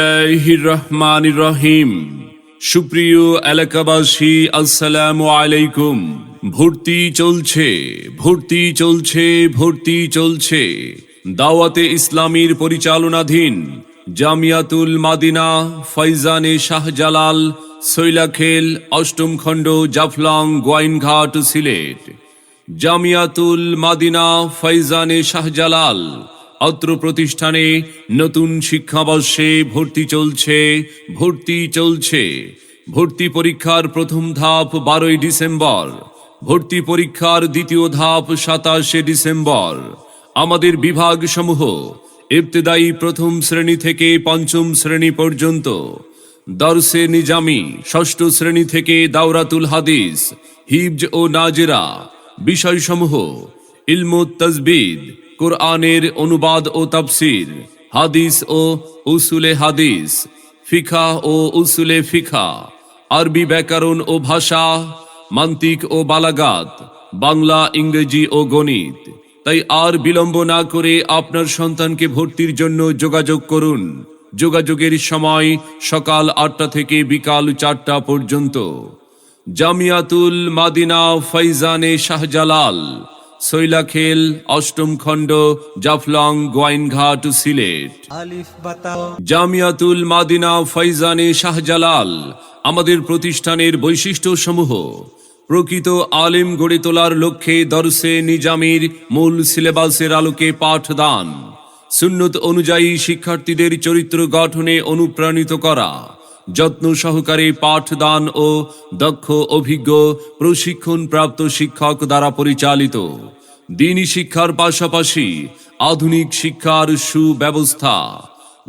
যায় রহমানির রহিম সুপ্রিয় এলাকাবাসী, আসসালামু আলাইকুম। ভর্তি চলছে ভর্তি চলছে ভর্তি চলছে। দাওয়াতে ইসলামীর পরিচালনাধীন জামিয়াতুল মাদিনা ফৈজানে শাহজালাল, সৈলাখেল, অষ্টম খণ্ড, জাফলং, গোয়াইনঘাট, সিলেট। জামিয়াতুল মাদিনা ফৈজানে শাহজালাল অত্র প্রতিষ্ঠানে নতুন শিক্ষাবর্ষে ভর্তি চলছে ভর্তি চলছে। ভর্তি পরীক্ষার প্রথম ধাপ বারোই ডিসেম্বর। ভর্তি পরীক্ষার দ্বিতীয় ধাপ সাতাশে ডিসেম্বর। আমাদের বিভাগ সমূহ ইবতেদায়ী প্রথম শ্রেণি থেকে পঞ্চম শ্রেণি পর্যন্ত। দর্শে নিজামি ষষ্ঠ শ্রেণি থেকে দাওরাতুল হাদিস, হিবজ ও নাজেরা বিষয়সমূহ ইলমু তজবিদ কোরআনের অনুবাদ ও তাফসির, হাদিস ও উসুলে হাদিস ফিখা ও উসুলে ফিখা আরবি ব্যাকরণ ও ভাষা, মান্তিক ও বালাগাত, বাংলা, ইংরেজি ও গণিত। তাই আর বিলম্ব না করে আপনার সন্তানকে ভর্তির জন্য যোগাযোগ করুন। যোগাযোগের সময় সকাল আটটা থেকে বিকাল চারটা পর্যন্ত। জামিয়াতুল মাদিনা ফৈজানে শাহজালাল সৈলাখেল অষ্টম খণ্ড জাফলং গোয়াইনঘাট সিলেট। জামিয়াতুল মাদিনা ফৈজানে শাহজালাল আমাদের প্রতিষ্ঠানের বৈশিষ্ট্য সমূহ প্রকৃত আলেম গড়ে তোলার লক্ষ্যে দর্শে নিজামির মূল সিলেবাসের আলোকে পাঠদান। সুন্নত অনুযায়ী শিক্ষার্থীদের চরিত্র গঠনে অনুপ্রাণিত করা। যত্ন সহকারে পাঠদান ও দক্ষ অভিজ্ঞ প্রশিক্ষণ প্রাপ্ত শিক্ষক দ্বারা পরিচালিত। দিনী শিক্ষার পাশাপাশি আধুনিক শিক্ষার সুব্যবস্থা।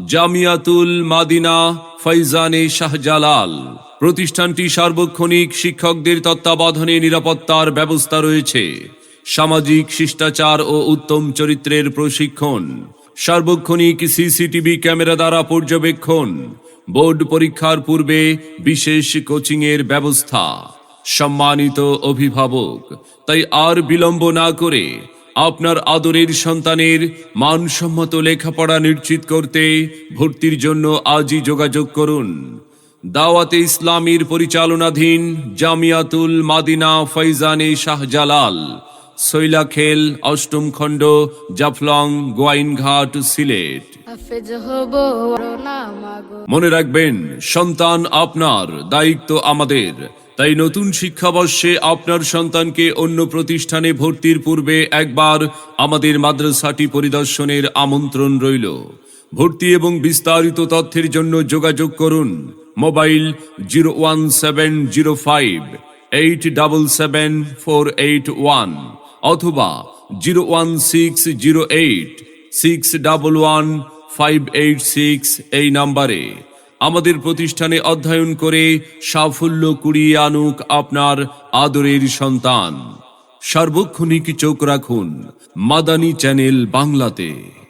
জামিয়াতুল মাদিনা ফৈজানে শাহজালাল প্রতিষ্ঠানটি সার্বক্ষণিক শিক্ষকদের তত্ত্বাবধানে নিরাপত্তার ব্যবস্থা রয়েছে। সামাজিক শিষ্টাচার ও উত্তম চরিত্রের প্রশিক্ষণ। সার্বক্ষণিক সিসিটিভি ক্যামেরা দ্বারা পর্যবেক্ষণ। বোর্ড পরীক্ষার পূর্বে বিশেষ কোচিংয়ের ব্যবস্থা। সম্মানিত অভিভাবক, তাই আর বিলম্ব না করে আপনার আদরের সন্তানের মানসম্মত লেখাপড়া নিশ্চিত করতে ভর্তির জন্য আজই যোগাযোগ করুন। দাওয়াতে ইসলামীর পরিচালনাধীন জামিয়াতুল মাদিনা ফৈজানে শাহজালাল সৈলাখেল অষ্টম খণ্ড জাফলং গোয়াইনঘাট সিলেট। মনে রাখবেন সন্তান আপনার দায়িত্ব আমাদের। তাই নতুন শিক্ষাবর্ষে আপনার সন্তানকে অন্য প্রতিষ্ঠানে ভর্তির পূর্বে একবার আমাদের মাদ্রাসাটি পরিদর্শনের আমন্ত্রণ রইল। ভর্তি এবং বিস্তারিত তথ্যের জন্য যোগাযোগ করুন mobile zero one seven zero five eight double seven four eight one. অথবা zero one six zero eight six double one five eight six এই নাম্বারে আমাদের প্রতিষ্ঠানে অধ্যয়ন করে সাফল্য কুড়িয়ে আনুক আপনার আদরের সন্তান। সার্বক্ষণিক চোখ রাখুন। মাদানী চ্যানেল বাংলাতে।